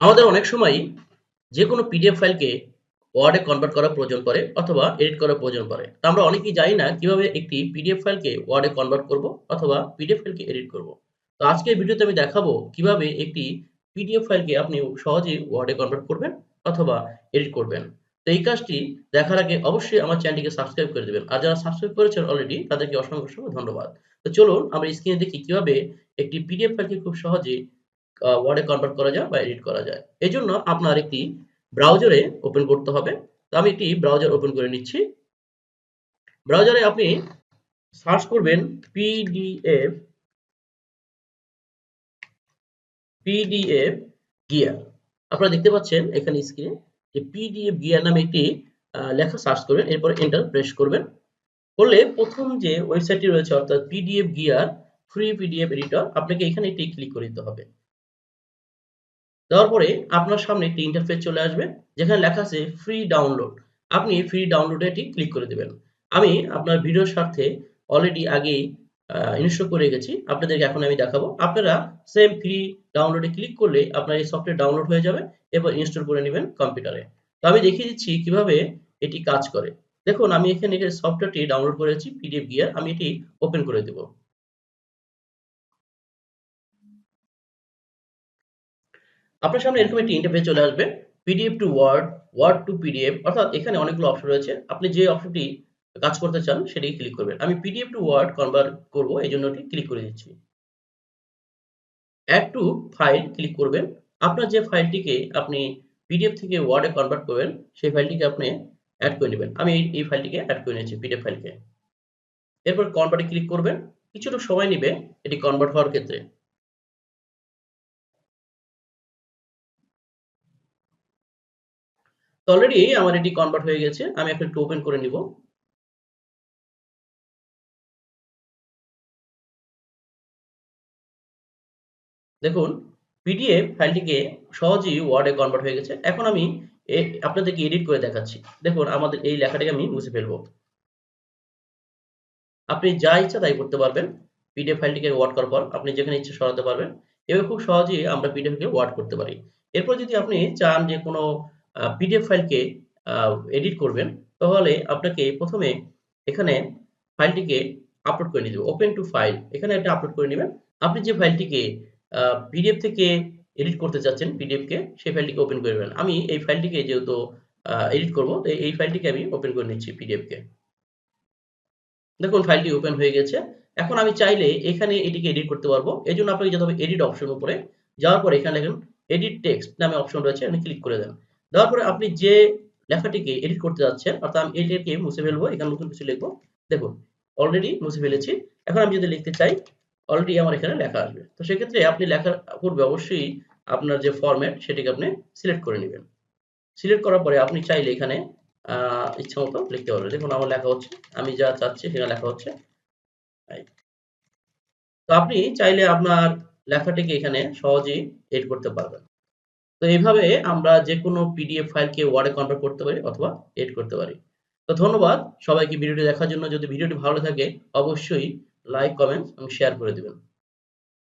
আমাদের অনেক সময় যে কোনো পিডিএফ ফাইলকে ওয়ার্ডে কনভার্ট করার প্রয়োজন পড়ে অথবা এডিট করার প্রয়োজন পড়ে। তো আমরা অনেকেই জানি না কীভাবে একটি পিডিএফ ফাইলকে ওয়ার্ডে কনভার্ট করব অথবা পিডিএফ ফাইলকে এডিট করব। তো আজকের ভিডিওতে আমি দেখাবো কীভাবে একটি পিডিএফ ফাইলকে আপনি সহজেই ওয়ার্ডে কনভার্ট করবেন অথবা এডিট করবেন। তো এই কাজটি দেখার আগে অবশ্যই আমার চ্যানেলটিকে সাবস্ক্রাইব করে দেবেন। আর যারা সাবস্ক্রাইব করেছেন অলরেডি তাদেরকে অসংখ্য ধন্যবাদ। তো চলুন আমরা স্ক্রিনে দেখি কীভাবে একটি পিডিএফ ফাইলকে খুব সহজে ওয়ার্ডে কনভার্ট করা যায় বা এডিট করা যায়। এই জন্য আপনার একটি ব্রাউজারে ওপেন করতে হবে। তো আমি একটি ব্রাউজার ওপেন করে নিচ্ছি। ব্রাউজারে আপনি সার্চ করবেন পিডিএফ পিডিএফ গিয়ার আপনারা দেখতে পাচ্ছেন এখানে স্ক্রিনে যে পিডিএফ গিয়ার নামে একটি লেখা সার্চ করবেন। এরপর এন্টার প্রেস করবেন। করলে প্রথম যে ওয়েবসাইটটি রয়েছে, অর্থাৎ PDF Gear free PDF editor আপনাকে এখানে একটি ক্লিক করে দিতে হবে। দেওয়ার পরে আপনার সামনে একটি ইন্টারফেস চলে আসবে, যেখানে লেখা আছে ফ্রি ডাউনলোড আপনি ফ্রি ডাউনলোডে এটি ক্লিক করে দেবেন। আমি আপনার ভিডিওর স্বার্থে অলরেডি আগেই ইনস্টল করে গেছি আপনাদেরকে এখন আমি দেখাবো। আপনারা সেম ফ্রি ডাউনলোডে ক্লিক করলে আপনার এই সফটওয়্যার ডাউনলোড হয়ে যাবে এবার ইনস্টল করে নেবেন কম্পিউটারে তো আমি দেখিয়ে দিচ্ছি কীভাবে এটি কাজ করে। দেখুন, আমি এখানে সফটওয়্যারটি ডাউনলোড করেছি পিডিএফ গিয়ার আমি এটি ওপেন করে দেবো। আপনার সামনে এরকম একটি ইন্টারফেস চলে আসবে PDF to Word Word to PDF অর্থাৎ এখানে অনেকগুলো অপশন রয়েছে। আপনি যে অপশনটি কাজ করতে চান সেটি ক্লিক করবেন। আমি পিডিএফ টু ওয়ার্ড কনভার্ট করব, এই জন্য ক্লিক করে দিচ্ছি। অ্যাড টু ফাইল ক্লিক করবেন। আপনার যে ফাইলটিকে আপনি পিডিএফ থেকে ওয়ার্ডে কনভার্ট করবেন, সেই ফাইলটিকে আপনি অ্যাড করে নেবেন। আমি এই ফাইলটিকে অ্যাড করে নিয়েছি পিডিএফ ফাইলকে এরপর কনভার্টে ক্লিক করবেন। কিছুটা সময় নেবে এটি কনভার্ট হওয়ার ক্ষেত্রে। অলরেডি আমার এটি কনভার্ট হয়ে গেছে, আমি এখন একটু ওপেন করে নিব। দেখুন পিডিএফ ফাইলটিকে সহজেই ওয়ার্ডে কনভার্ট হয়ে গেছে। এখন আমি আপনাদেরকে এডিট করে দেখাচ্ছি। দেখুন, আমাদের এই লেখাটাকে আমি মুছে ফেলব। আপনি যা ইচ্ছা তাই করতে পারবেন। পিডিএফ ফাইলটিকে ওয়ার্ড করার পর আপনি যেখানে ইচ্ছা সরাতে পারবেন। এভাবে খুব সহজেই আমরা পিডিএফকে ওয়ার্ড করতে পারি। এরপর যদি আপনি চান যে কোনো পিডিএফ ফাইলকে এডিট করবেন, তাহলে আপনাকে প্রথমে এখানে ফাইলটিকে আপলোড করে নিতে ওপেন টু ফাইল এখানে একটা আপলোড করে নেবেন। আপনি যে ফাইলটিকে পিডিএফ থেকে এডিট করতে চাচ্ছেন পিডিএফকে সেই ফাইলটিকে ওপেন করে নেবেন। আমি এই ফাইলটিকে যেহেতু এডিট করব এই ফাইলটিকে আমি ওপেন করে নিচ্ছি পিডিএফকে দেখুন ফাইলটি ওপেন হয়ে গেছে। এখন আমি চাইলে এখানে এটিকে এডিট করতে পারব। এই জন্য আপনাকে যেতে হবে এডিট অপশন উপরে। যাওয়ার পর এখানে দেখুন এডিট টেক্সট নামে অপশন রয়েছে, এখানে ক্লিক করে দেন। দেওয়ার পরে আপনি যে লেখাটিকে এডিট করতে যাচ্ছেন, অর্থাৎ আমি এটিকে মুছে ফেলব, এখানে নতুন কিছু লিখব, দেখুন অলরেডি মুছে ফেলেছি। এখন আমি যদি লিখতে চাই অলরেডি আমার এখানে লেখা আসবে। তো সেক্ষেত্রে আপনি লেখার পূর্বে অবশ্যই আপনার যে ফরম্যাট সেটিকে আপনি সিলেক্ট করে নেবেন। সিলেক্ট করার পরে আপনি চাইলে এখানে ইচ্ছা মতো লিখতে পারবেন। দেখুন, আমার লেখা হচ্ছে, আমি যা চাচ্ছি সেখানে লেখা হচ্ছে। তো আপনি চাইলে আপনার লেখাটিকে এখানে সহজেই এড করতে পারবেন। তো এইভাবে আমরা যে কোনো পিডিএফ ফাইলকে ওয়ার্ডে কনভার্ট করতে পারি অথবা এড করতে পারি। তো ধন্যবাদ সবাইকে ভিডিওটি দেখার জন্য। যদি ভিডিওটি ভালো থাকে, অবশ্যই লাইক কমেন্ট এবং শেয়ার করে দিবেন।